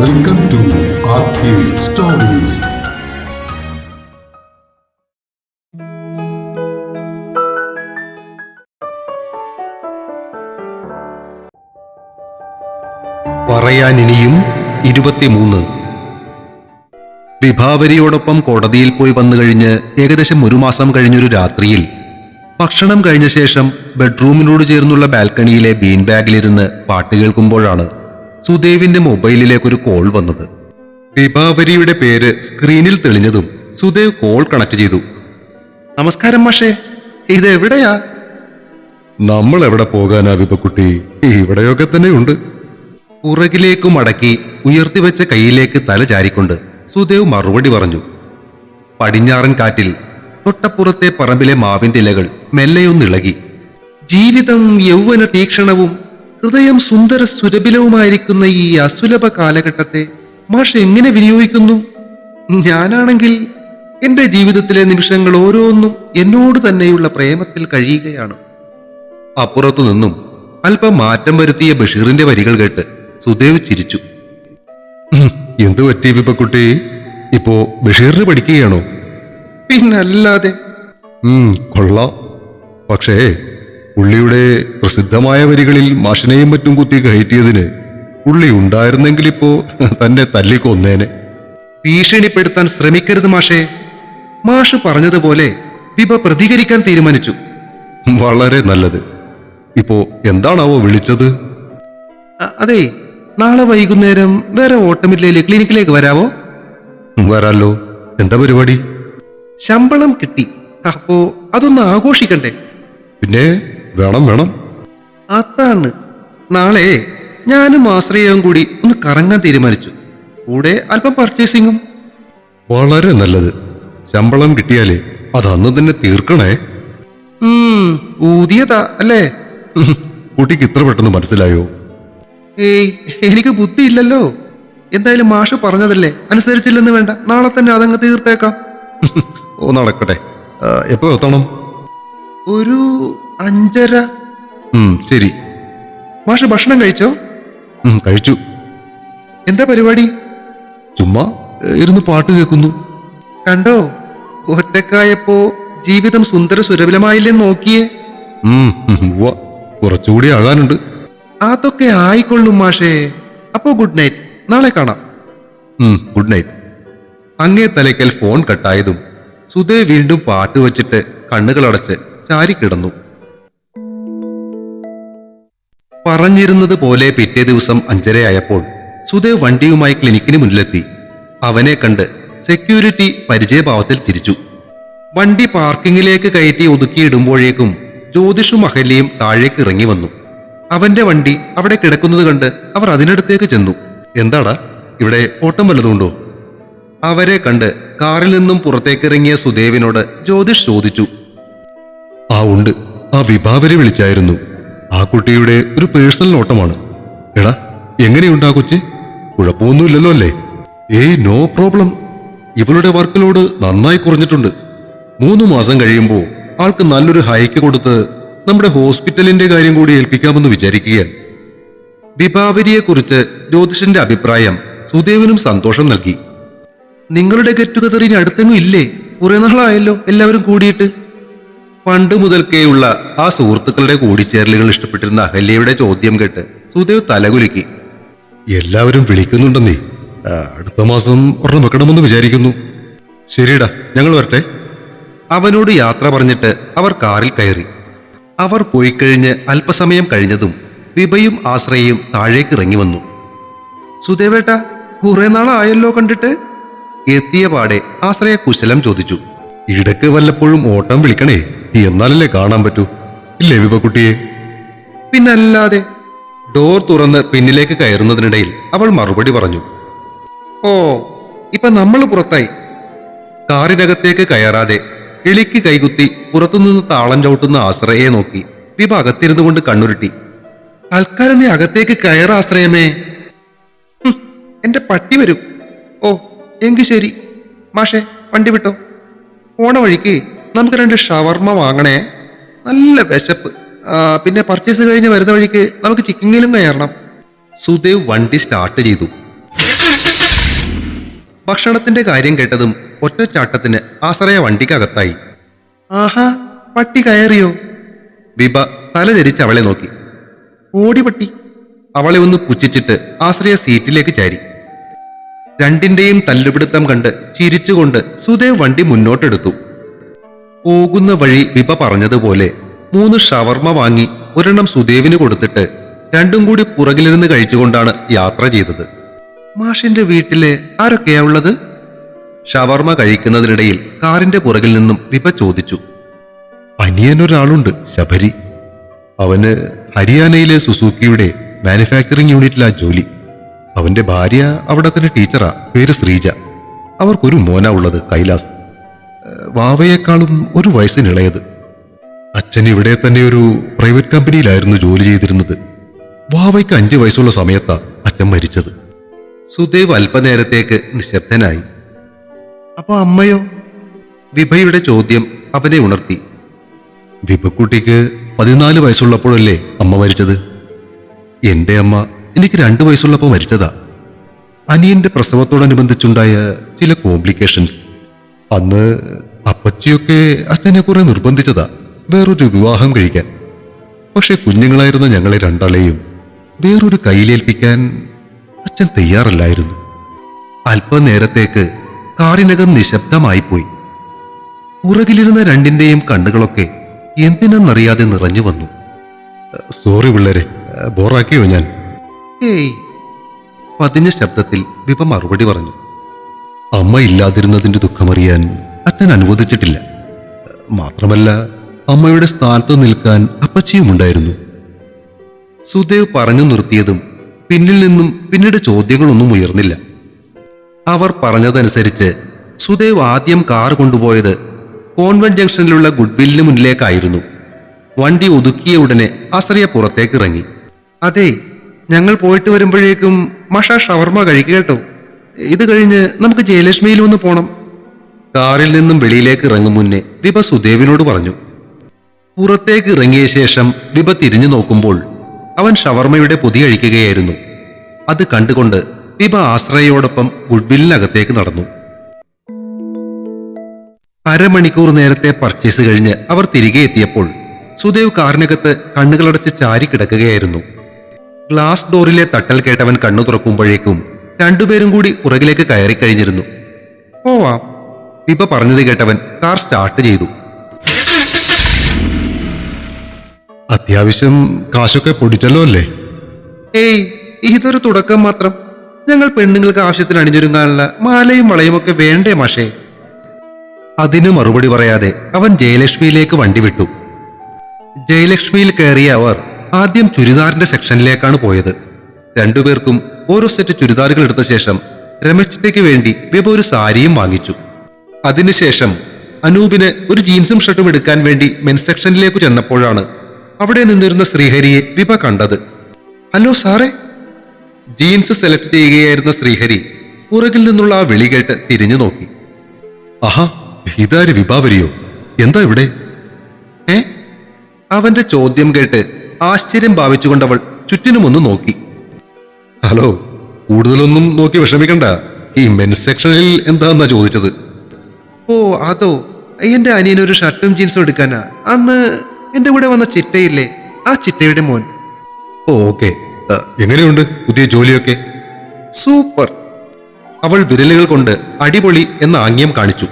Welcome to stories പറയാൻ ഇനിയും ഇരുപത്തിമൂന്ന്. വിഭാവരിയോടൊപ്പം കോടതിയിൽ പോയി വന്നു കഴിഞ്ഞ് ഏകദേശം ഒരു മാസം കഴിഞ്ഞൊരു രാത്രിയിൽ ഭക്ഷണം കഴിഞ്ഞ ശേഷം ബെഡ്റൂമിനോട് ചേർന്നുള്ള ബാൽക്കണിയിലെ ബീൻ ബാഗിലിരുന്ന് പാട്ട് കേൾക്കുമ്പോഴാണ് സുദേവിന്റെ മൊബൈലിലേക്ക് ഒരു കോൾ വന്നത്. വിഭാവരിയുടെ പേര് സ്ക്രീനിൽ തെളിഞ്ഞതും സുദേവ് കോൾ കണക്ട് ചെയ്തു. നമസ്കാരം മാഷേ. ഇത് എവിടെയാ? നമ്മൾ എവിടെ പോകാനാ വിപക്കുട്ടി ഇവിടെയൊക്കെ തന്നെയുണ്ട്. പുറകിലേക്ക് മടക്കി ഉയർത്തിവെച്ച കൈയിലേക്ക് തല ചാരിക്കൊണ്ട് സുദേവ് മറുപടി പറഞ്ഞു. പടിഞ്ഞാറൻ കാറ്റിൽ തൊട്ടപ്പുറത്തെ പറമ്പിലെ മാവിന്റെ ഇലകൾ മെല്ലെയൊന്നിളകി. ജീവിതം യൗവന തീക്ഷണവും ഹൃദയം സുന്ദര സുരഭിലവുമായിരിക്കുന്ന ഈ അസുലഭ കാലഘട്ടത്തെ മാഷ് എങ്ങനെ വിനിയോഗിക്കുന്നു? ഞാനാണെങ്കിൽ എന്റെ ജീവിതത്തിലെ നിമിഷങ്ങൾ ഓരോന്നും എന്നോട് തന്നെയുള്ള പ്രേമത്തിൽ കഴിയുകയാണ്. അപ്പുറത്തു നിന്നും അല്പം മാറ്റം വരുത്തിയ ബഷീറിന്റെ വരികൾ കേട്ട് സുദേവ് ചിരിച്ചു. എന്തു പറ്റി വിപ്പക്കുട്ടി ഇപ്പോ ബഷീറിന് പഠിക്കുകയാണോ? പിന്നല്ലാതെ. കൊള്ളാം. പക്ഷേ പുള്ളിയുടെ പ്രസിദ്ധമായ വരികളിൽ മാഷിനെയും മറ്റും കുത്തി കയറ്റിയതിന് പുള്ളി ഉണ്ടായിരുന്നെങ്കിൽ ഇപ്പോ തന്നെ തല്ലിക്കൊന്നേനെ. ഭീഷണിപ്പെടുത്താൻ ശ്രമിക്കരുത് മാഷേ. മാഷ് പറഞ്ഞതുപോലെ വിഭ പ്രതികരിക്കാൻ തീരുമാനിച്ചു. വളരെ നല്ലത്. ഇപ്പോ എന്താണാവോ വിളിച്ചത്? അതെ നാളെ വൈകുന്നേരം വേറെ ഓട്ടമില്ലയിലെ ക്ലിനിക്കിലേക്ക് വരാവോ? വരാലോ. എന്താ പരിപാടി? ശമ്പളം കിട്ടി. അപ്പോ അതൊന്ന് ആഘോഷിക്കണ്ടേ? പിന്നെ? വേണം വേണം. അതാണ്. നാളെ ഞാനും ആശ്രയവും കൂടി ഒന്ന് കറങ്ങാൻ തീരുമാനിച്ചു. കൂടെ അല്പം പർച്ചേസിങ്ങും വളരെ നല്ലത്. ശമ്പളം കിട്ടിയാലേ അത് അന്ന് തന്നെ തീർക്കണേ. ഊതിയതാ അല്ലേ? കുട്ടിക്ക് ഇത്ര പെട്ടെന്ന് മനസ്സിലായോ? ഏയ് എനിക്ക് ബുദ്ധിയില്ലല്ലോ. എന്തായാലും മാഷ് പറഞ്ഞതല്ലേ അനുസരിച്ചില്ലെന്ന് വേണ്ട. നാളെ തന്നെ അതങ്ങ് തീർത്തേക്കാം. ഓ നടക്കട്ടെ. എപ്പോ എത്തണം? ഒരു അഞ്ചര. ശരി. മാഷ ഭക്ഷണം കഴിച്ചോ? ഉം, കഴിച്ചു. എന്താ പരിപാടി? ചുമ്മാ ഇരുന്ന് പാട്ട് കേൾക്കുന്നു. കണ്ടോ? ഒറ്റക്കായപ്പോ ജീവിതം സുന്ദര സുരഭിലമായില്ലെന്ന് നോക്കിയേ. കുറച്ചുകൂടി ആകാനുണ്ട്. അതൊക്കെ ആയിക്കൊള്ളും മാഷേ. അപ്പോ ഗുഡ് നൈറ്റ്. നാളെ കാണാം. Good night. അങ്ങേ തലയ്ക്കൽ ഫോൺ കട്ടായതും സുധേ വീണ്ടും പാട്ട് വച്ചിട്ട് കണ്ണുകളടച്ച് ചാരിക്കിടന്നു. പറഞ്ഞിരുന്നത് പോലെ പിറ്റേ ദിവസം അഞ്ചരയായപ്പോൾ സുദേവ് വണ്ടിയുമായി ക്ലിനിക്കിന് മുന്നിലെത്തി. അവനെ കണ്ട് സെക്യൂരിറ്റി പരിചയഭാവത്തിൽ ചിരിച്ചു. വണ്ടി പാർക്കിങ്ങിലേക്ക് കയറ്റി ഒതുക്കിയിടുമ്പോഴേക്കും ജ്യോതിഷും അഹല്യയും താഴേക്ക് ഇറങ്ങി വന്നു. അവന്റെ വണ്ടി അവിടെ കിടക്കുന്നത് കണ്ട് അവർ അതിനടുത്തേക്ക് ചെന്നു. എന്താടാ ഇവിടെ ഓട്ടം വല്ലതുണ്ടോ അവരെ കണ്ട് കാറിൽ നിന്നും പുറത്തേക്കിറങ്ങിയ സുദേവിനോട് ജ്യോതിഷ് ചോദിച്ചു. ആ ഉണ്ട്. ആ വിഭാവരെ വിളിച്ചായിരുന്നു. ആ കുട്ടിയുടെ ഒരു പേഴ്സണൽ നോട്ടമാണ്. എടാ എങ്ങനെയുണ്ട് ആ കൊച്ചി? കുഴപ്പമൊന്നുമില്ലല്ലോ അല്ലേ? ഏയ് നോ പ്രോബ്ലം. ഇവളുടെ വർക്കിലോട് നന്നായി കുറഞ്ഞിട്ടുണ്ട്. മൂന്ന് മാസം കഴിയുമ്പോൾ ആൾക്ക് നല്ലൊരു ഹൈക്ക് കൊടുത്ത് നമ്മുടെ ഹോസ്പിറ്റലിന്റെ കാര്യം കൂടി ഏൽപ്പിക്കാമെന്ന് വിചാരിക്കുകയാണ്. വിഭാവരിയെക്കുറിച്ച് ജ്യോതിഷന്റെ അഭിപ്രായം സുദേവനും സന്തോഷം നൽകി. നിങ്ങളുടെ ഗെറ്റ് ടുഗദർ ഇനി അടുത്തെങ്ങും ഇല്ലേ? കുറെ നാളായല്ലോ എല്ലാവരും കൂടിയിട്ട്. പണ്ട് മുതൽക്കേയുള്ള ആ സുഹൃത്തുക്കളുടെ കൂടിച്ചേരലുകൾ ഇഷ്ടപ്പെട്ടിരുന്ന അഹല്യയുടെ ചോദ്യം കേട്ട് സുദേവ് തലകുലുക്കി. എല്ലാവരും വിളിക്കുന്നുണ്ടെന്നേ. അടുത്ത മാസം ഒരെണ്ണം വെക്കണമെന്ന് വിചാരിക്കുന്നു. ശരിടാ ഞങ്ങൾ വരട്ടെ. അവനോട് യാത്ര പറഞ്ഞിട്ട് അവർ കാറിൽ കയറി. അവർ പോയി കഴിഞ്ഞ് അല്പസമയം കഴിഞ്ഞതും വിഭയും ആശ്രയയും താഴേക്ക് ഇറങ്ങി വന്നു. സുദേവേട്ടാ കുറെ നാളായല്ലോ കണ്ടിട്ട്? എത്തിയ പാടെ ആശ്രയ കുശലം ചോദിച്ചു. ഇടയ്ക്ക് വല്ലപ്പോഴും ഓട്ടം വിളിക്കണേ. എന്നാലല്ലേ കാണാൻ പറ്റൂ? ഇല്ലേ വിപക്കുട്ടിയെ പിന്നല്ലാതെ ഡോർ തുറന്ന് പിന്നിലേക്ക് കയറുന്നതിനിടയിൽ അവൾ മറുപടി പറഞ്ഞു. ഓ ഇപ്പൊ നമ്മൾ പുറത്തായി. കാറിനകത്തേക്ക് കയറാതെ കിളിക്ക് കൈകുത്തി പുറത്തുനിന്ന് താളം ചവിട്ടുന്ന ആശ്രയെ നോക്കി വിഭ അകത്തിരുന്നു കൊണ്ട് കണ്ണുരുട്ടി. തൽക്കാലം നീ അകത്തേക്ക് കയറ ആശ്രയമേ? എന്റെ പട്ടി വരും. ഓ എങ്കിൽ ശരി. മാഷെ വണ്ടി വിട്ടോ? പോണ വഴിക്ക് നമുക്ക് രണ്ട് ഷവർമ്മ വാങ്ങണേ. നല്ല വിശപ്പ്. പിന്നെ പർച്ചേസ് കഴിഞ്ഞ് വരുന്ന വഴിക്ക് നമുക്ക് ചിക്കിങ്ങിലും കയറണം. സുദേവ് വണ്ടി സ്റ്റാർട്ട് ചെയ്തു. ഭക്ഷണത്തിന്റെ കാര്യം കേട്ടതും ഒറ്റച്ചാട്ടത്തിന് ആശ്രയ വണ്ടിക്കകത്തായി. ആഹാ പട്ടി കയറിയോ? വിഭ തലചരിച്ച് അവളെ നോക്കി. ഓടി പട്ടി അവളെ ഒന്ന് പുച്ഛിച്ചിട്ട് ആശ്രയ സീറ്റിലേക്ക് ചാരി. രണ്ടിന്റെയും തല്ലുപിടുത്തം കണ്ട് ചിരിച്ചുകൊണ്ട് സുദേവ് വണ്ടി മുന്നോട്ടെടുത്തു. പോകുന്ന വഴി വിപ പറഞ്ഞതുപോലെ മൂന്ന് ഷവർമ വാങ്ങി ഒരെണ്ണം സുദേവിന് കൊടുത്തിട്ട് രണ്ടും കൂടി പുറകിലിരുന്ന് കഴിച്ചുകൊണ്ടാണ് യാത്ര ചെയ്തത്. മാഷിന്റെ വീട്ടിലെ ആരൊക്കെയാ ഉള്ളത്? ഷവർമ കഴിക്കുന്നതിനിടയിൽ കാറിന്റെ പുറകിൽ നിന്നും വിപ ചോദിച്ചു. അനിയനൊരാളുണ്ട് ശബരി. അവന് ഹരിയാനയിലെ സുസൂക്കിയുടെ മാനുഫാക്ചറിംഗ് യൂണിറ്റിലാ ജോലി. അവന്റെ ഭാര്യ അവിടെ തന്നെ ടീച്ചറാ പേര് ശ്രീജ. അവർക്കൊരു മോന ഉള്ളത് കൈലാസ്. വാവയേക്കാളും ഒരു വയസ്സിനിളയത്. അച്ഛൻ ഇവിടെ തന്നെ ഒരു പ്രൈവറ്റ് കമ്പനിയിലായിരുന്നു ജോലി ചെയ്തിരുന്നത്. വാവയ്ക്ക് അഞ്ച് വയസ്സുള്ള സമയത്താ അച്ഛൻ മരിച്ചത്. സുദേവ് അല്പനേരത്തേക്ക് നിശബ്ദനായി. അപ്പൊ അമ്മയോ? വിഭയുടെ ചോദ്യം അവനെ ഉണർത്തി. വിഭക്കുട്ടിക്ക് പതിനാല് വയസ്സുള്ളപ്പോഴല്ലേ അമ്മ മരിച്ചത്? എന്റെ അമ്മ എനിക്ക് രണ്ട് വയസ്സുള്ളപ്പോൾ മരിച്ചതാ. അനിയന്റെ പ്രസവത്തോടനുബന്ധിച്ചുണ്ടായ ചില കോംപ്ലിക്കേഷൻസ്. അന്ന് അപ്പച്ചിയൊക്കെ അച്ഛനെ കുറെ നിർബന്ധിച്ചതാ വേറൊരു വിവാഹം കഴിക്കാൻ. പക്ഷെ കുഞ്ഞുങ്ങളായിരുന്ന ഞങ്ങളെ രണ്ടാളെയും വേറൊരു കയ്യിലേൽപ്പിക്കാൻ അച്ഛൻ തയ്യാറല്ലായിരുന്നു. അല്പനേരത്തേക്ക് കാറിനകം നിശബ്ദമായിപ്പോയി. പുറകിലിരുന്ന രണ്ടിന്റെയും കണ്ണുകളൊക്കെ എന്തിനെന്നറിയാതെ നിറഞ്ഞു വന്നു. സോറി പിള്ളേരെ ബോറാക്കിയോ ഞാൻ? ഏയ്. പതിഞ്ഞ ശബ്ദത്തിൽ വിപ മറുപടി പറഞ്ഞു. അമ്മ ഇല്ലാതിരുന്നതിന്റെ ദുഃഖമറിയാൻ അച്ഛൻ അനുവദിച്ചിട്ടില്ല. മാത്രമല്ല അമ്മയുടെ സ്ഥാനത്ത് നിൽക്കാൻ അപ്പച്ചിയുമുണ്ടായിരുന്നു സുദേവ് പറഞ്ഞു നിർത്തിയതും പിന്നിൽ നിന്നും പിന്നീട് ചോദ്യങ്ങളൊന്നും ഉയർന്നില്ല. അവർ പറഞ്ഞതനുസരിച്ച് സുദേവ് ആദ്യം കാർ കൊണ്ടുപോയത് കോൺവെന്റ് ജംഗ്ഷനിലുള്ള ഗുഡ്വില്ലിന് മുന്നിലേക്കായിരുന്നു. വണ്ടി ഒതുക്കിയ ഉടനെ അസറിയ പുറത്തേക്ക് ഇറങ്ങി. അതെ ഞങ്ങൾ പോയിട്ട് വരുമ്പോഴേക്കും മഷ ഷവർമ കഴിക്കുക കേട്ടോ. ഇത് കഴിഞ്ഞ് നമുക്ക് ജയലക്ഷ്മിയിൽ ഒന്ന് പോണം. കാറിൽ നിന്നും വെളിയിലേക്ക് ഇറങ്ങും മുന്നേ വിഭ സുദേവിനോട് പറഞ്ഞു. പുറത്തേക്ക് ഇറങ്ങിയ ശേഷം വിഭ തിരിഞ്ഞു നോക്കുമ്പോൾ അവൻ ഷവർമ്മയുടെ പൊതി കഴിക്കുകയായിരുന്നു. അത് കണ്ടുകൊണ്ട് വിഭ ആശ്രയയോടൊപ്പം ഗുഡ്വില്ലിനകത്തേക്ക് നടന്നു. അരമണിക്കൂർ നേരത്തെ പർച്ചേസ് കഴിഞ്ഞ് അവർ തിരികെ എത്തിയപ്പോൾ സുദേവ് കാറിനകത്ത് കണ്ണുകളടച്ച് ചാരി കിടക്കുകയായിരുന്നു ഗ്ലാസ് ഡോറിലെ തട്ടൽ കേട്ടവൻ കണ്ണു തുറക്കുമ്പോഴേക്കും രണ്ടുപേരും കൂടി പുറകിലേക്ക് കയറി കഴിഞ്ഞിരുന്നു. പോവാം. ഇപ്പ പറഞ്ഞത് കേട്ടവൻ കാർ സ്റ്റാർട്ട് ചെയ്തു. അത്യാവശ്യം കാശൊക്കെ പൊടിച്ചല്ലോ അല്ലേ? ഏയ് ഇതൊരു തുടക്കം മാത്രം. ഞങ്ങൾ പെണ്ണുങ്ങൾക്ക് ആവശ്യത്തിന് അണിഞ്ഞൊരുങ്ങാനുള്ള മാലയും വളയും ഒക്കെ വേണ്ടേ മാഷേ? അതിന് മറുപടി പറയാതെ അവൻ ജയലക്ഷ്മിയിലേക്ക് വണ്ടി വിട്ടു. ജയലക്ഷ്മിയിൽ കയറിയ അവർ ആദ്യം ചുരിദാറിന്റെ സെക്ഷനിലേക്കാണ് പോയത്. രണ്ടുപേർക്കും ഓരോ സെറ്റ് ചുരിദാറുകൾ എടുത്ത ശേഷം രമേശത്തേക്ക് വേണ്ടി വിഭ ഒരു സാരിയും വാങ്ങിച്ചു. അതിനുശേഷം അനൂപിന് ഒരു ജീൻസും ഷർട്ടും എടുക്കാൻ വേണ്ടി മെൻ സെക്ഷനിലേക്ക് ചെന്നപ്പോഴാണ് അവിടെ നിന്നിരുന്ന ശ്രീഹരിയെ വിഭ കണ്ടത്. ഹലോ സാറേ. ജീൻസ് സെലക്ട് ചെയ്യുകയായിരുന്ന ശ്രീഹരി പുറകിൽ നിന്നുള്ള ആ വിളി കേട്ട് തിരിഞ്ഞു നോക്കി. ആഹാ ഇതാര് വിഭാവരിയോ? എന്താ ഇവിടെ? ഏ? അവന്റെ ചോദ്യം കേട്ട് ആശ്ചര്യം ഭാവിച്ചുകൊണ്ടവൾ ചുറ്റിനുമൊന്ന് നോക്കി. ഹലോ കൂടുതലൊന്നും നോക്കി വിഷമിക്കണ്ട. ഈ മെൻ സെക്ഷനിൽ എന്താന്നാ ചോദിച്ചത്? ഓ അതോ. എന്റെ അനിയനൊരു ഷർട്ടും ജീൻസും എടുക്കാനാ. അന്ന് എന്റെ കൂടെ വന്ന ചിട്ടയില്ലേ ആ ചിട്ടയുടെ മോൻ. Oh okay. എങ്ങനെയുണ്ട് പുതിയ ജോലിയൊക്കെ? സൂപ്പർ. അവൾ വിരലുകൾ കൊണ്ട് അടിപൊളി എന്ന ആംഗ്യം കാണിച്ചു.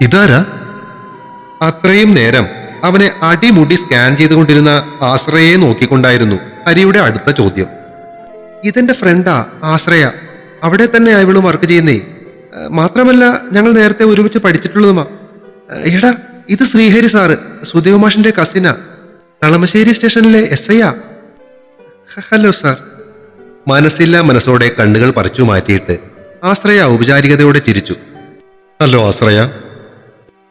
ഇതാരാ? അത്രയും നേരം അവനെ അടിമുടി സ്കാൻ ചെയ്തുകൊണ്ടിരുന്ന ആശ്രയെ നോക്കിക്കൊണ്ടായിരുന്നു ഹരിയുടെ അടുത്ത ചോദ്യം. ഇതെന്റെ ഫ്രണ്ടാ ആശ്രയ. അവിടെ തന്നെ ഇവളും വർക്ക് ചെയ്യുന്നേ. മാത്രമല്ല ഞങ്ങൾ നേരത്തെ ഒരുമിച്ച് പഠിച്ചിട്ടുള്ളതുമാ. എടാ ഇത് ശ്രീഹരി സാറ് സുദേവ് മാഷിന്റെ കസിനാ കളമശ്ശേരി സ്റ്റേഷനിലെ എസ് ഐ ഹലോ സാർ മനസ്സില്ല മനസ്സോടെ കണ്ണുകൾ പറിച്ചു മാറ്റിയിട്ട് ആശ്രയ ഔപചാരികതയോടെ ചിരിച്ചു. ഹലോ ആശ്രയ.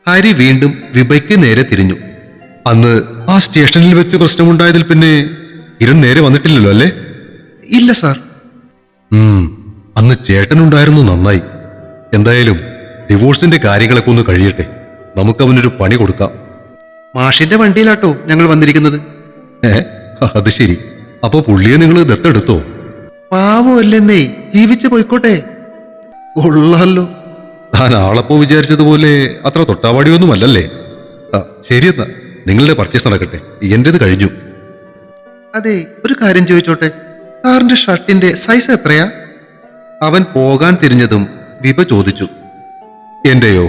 ഹരി വീണ്ടും വിഭയ്ക്ക് നേരെ തിരിഞ്ഞു. അന്ന് ആ സ്റ്റേഷനിൽ വെച്ച് പ്രശ്നമുണ്ടായതിൽ പിന്നെ കിരൺ നേരെ വന്നിട്ടില്ലല്ലോ അല്ലേ? ഇല്ല സാർ. അന്ന് ചേട്ടനുണ്ടായിരുന്നു നന്നായി. എന്തായാലും ഡിവോഴ്സിന്റെ കാര്യങ്ങളൊക്കെ ഒന്ന് കഴിയട്ടെ. നമുക്ക് അവനൊരു പണി കൊടുക്കാം. മാഷിന്റെ വണ്ടിയിലാട്ടോ ഞങ്ങൾ വന്നിരിക്കുന്നത്. ഏ അത് ശരി. അപ്പൊ പുള്ളിയെ നിങ്ങൾ ദത്തെടുത്തോ? പാവമല്ലെന്നേ ജീവിച്ചു പോയിക്കോട്ടെ. കൊള്ളാലോ. താൻ ആളപ്പോ വിചാരിച്ചതുപോലെ അത്ര തൊട്ടാവാടിയൊന്നുമല്ലല്ലേ? ശരിയെന്നാ നിങ്ങളുടെ പർച്ചേസ് നടക്കട്ടെ. എന്റേത് കഴിഞ്ഞു. അതെ ഒരു കാര്യം ചോദിച്ചോട്ടെ. സാറിന്റെ ഷർട്ടിന്റെ സൈസ് എത്രയാ? അവൻ പോകാൻ തിരിഞ്ഞതും വിഭ ചോദിച്ചു. എന്റെയോ.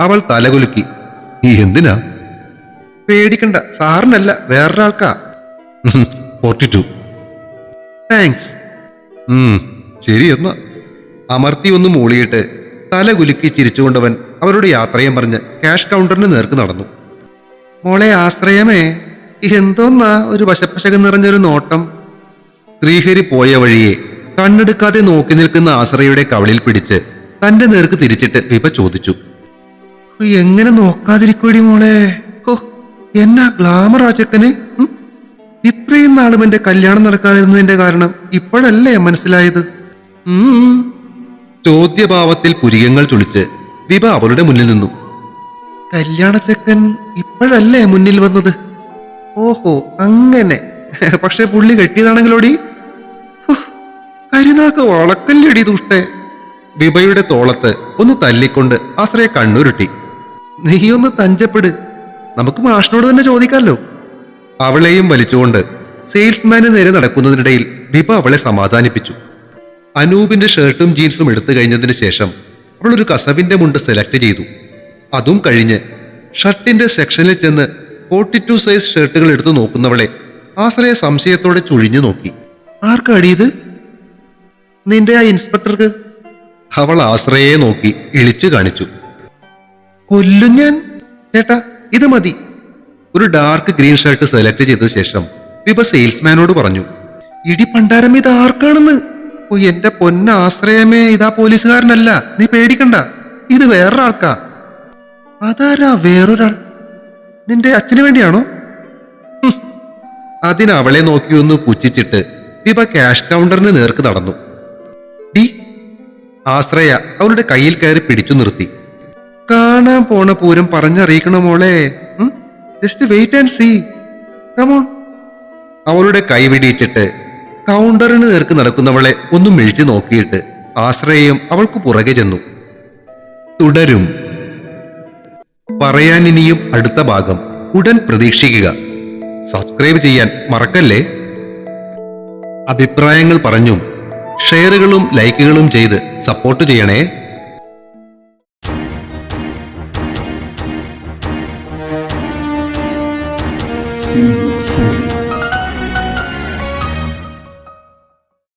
അവൾ തലകുലുക്കി. ഈ എന്തിനാ? പേടിക്കണ്ട. സാറിനല്ല വേറൊരാൾക്കാ. ഫോർട്ടി ടു താങ്ക്സ് ശരി എന്നാ. അമർത്തി ഒന്ന് മൂളിയിട്ട് തലകുലുക്കി ചിരിച്ചുകൊണ്ടവൻ അവരുടെ യാത്രയും പറഞ്ഞ് ക്യാഷ് കൗണ്ടറിന് നേർക്ക് നടന്നു. മോളെ ആശ്രയമേ. എന്തോന്നാ ഒരു വശപ്പശക നിറഞ്ഞൊരു നോട്ടം? ശ്രീഹരി പോയ വഴിയെ കണ്ണെടുക്കാതെ നോക്കി നിൽക്കുന്ന ആശ്രയുടെ കവളിൽ പിടിച്ച് തന്റെ നേർക്ക് തിരിച്ചിട്ട് വിപ ചോദിച്ചു. എങ്ങനെ നോക്കാതിരിക്കൂടി മോളെ? ഓ എന്നാ ഗ്ലാമർ ആ ചെക്കന് ഇത്രയും നാളും എന്റെ കല്യാണം നടക്കാതിരുന്നതിന്റെ കാരണം ഇപ്പോഴല്ലേ മനസ്സിലായത്? ചോദ്യഭാവത്തിൽ പുരികങ്ങൾ ചുളിച്ച് വിഭ അവളുടെ മുന്നിൽ നിന്നു. കല്യാണച്ചക്കൻ ഇപ്പോഴല്ലേ മുന്നിൽ വന്നത്? ഓഹോ അങ്ങനെ. പക്ഷെ പുള്ളി കെട്ടിയതാണെങ്കിലോടി? കരുനാക്ക് വളക്കല്ലടി ദുഷ്ടേ. വിഭയുടെ തോളത്ത് ഒന്ന് തല്ലിക്കൊണ്ട് ആശ്രയ കണ്ണുരുട്ടി. നീയൊന്ന് തഞ്ചപ്പെട്. നമുക്ക് മാഷിനോട് തന്നെ ചോദിക്കാമല്ലോ അവളെയും വലിച്ചുകൊണ്ട് സെയിൽസ്മാന് നേരെ നടക്കുന്നതിനിടയിൽ വിഭ അവളെ സമാധാനിപ്പിച്ചു. അനൂപിന്റെ ഷർട്ടും ജീൻസും എടുത്തു കഴിഞ്ഞതിന് ശേഷം അവൾ ഒരു കസവിന്റെ മുണ്ട് സെലക്ട് ചെയ്തു. അതും കഴിഞ്ഞ് ഷർട്ടിന്റെ സെക്ഷനിൽ ചെന്ന് ഫോർട്ടി ടു സൈസ് ഷർട്ടുകൾ എടുത്തു നോക്കുന്നവളെ ആശ്രയ സംശയത്തോടെ ചുഴിഞ്ഞു നോക്കി. ആർക്കടിയത് നിന്റെ ആ ഇൻസ്പെക്ടർക്ക്. അവൾ ആശ്രയെ നോക്കി ഇളിച്ചു കാണിച്ചു. കൊല്ലും ഞാൻ? ചേട്ടാ ഇത് മതി. ഒരു ഡാർക്ക് ഗ്രീൻ ഷർട്ട് സെലക്ട് ചെയ്ത ശേഷം വിഭ സെയിൽസ്മാനോട് പറഞ്ഞു ഇടി പണ്ടാരം ഇത് ആർക്കാണെന്ന്? ഓ എന്റെ പൊന്ന ആശ്രയമേ ഇതാ പോലീസുകാരനല്ല. നീ പേടിക്കണ്ട. ഇത് വേറൊരാൾക്കാ. അതാരാ വേറൊരാൾ? നിന്റെ അച്ഛന് വേണ്ടിയാണോ? അതിനവളെ നോക്കിയൊന്ന് പുച്ഛിച്ചിട്ട് വിഭ ക്യാഷ് കൗണ്ടറിന് നേർക്ക് നടന്നു. ഡി ആശ്രയ അവളുടെ കയ്യിൽ കയറി പിടിച്ചു നിർത്തി. കാണാൻ പോണ പൂരം പറഞ്ഞറിയിക്കണോ മോളെ? Just wait and see come on അവളുടെ കൈ വെടിയിച്ചിട്ട് കൗണ്ടറിന് നേർക്ക് നടക്കുന്നവളെ ഒന്നും മിഴിച്ചു നോക്കിയിട്ട് ആശ്രയയും അവൾക്ക് പുറകെ ചെന്നു. തുടരും. പറയാൻ ഇനിയും അടുത്ത ഭാഗം ഉടൻ പ്രതീക്ഷിക്കുക. സബ്സ്ക്രൈബ് ചെയ്യാൻ മറക്കല്ലേ? അഭിപ്രായങ്ങൾ പറഞ്ഞും ഷെയറുകളും ലൈക്കുകളും ചെയ്ത് സപ്പോർട്ട് ചെയ്യണേ.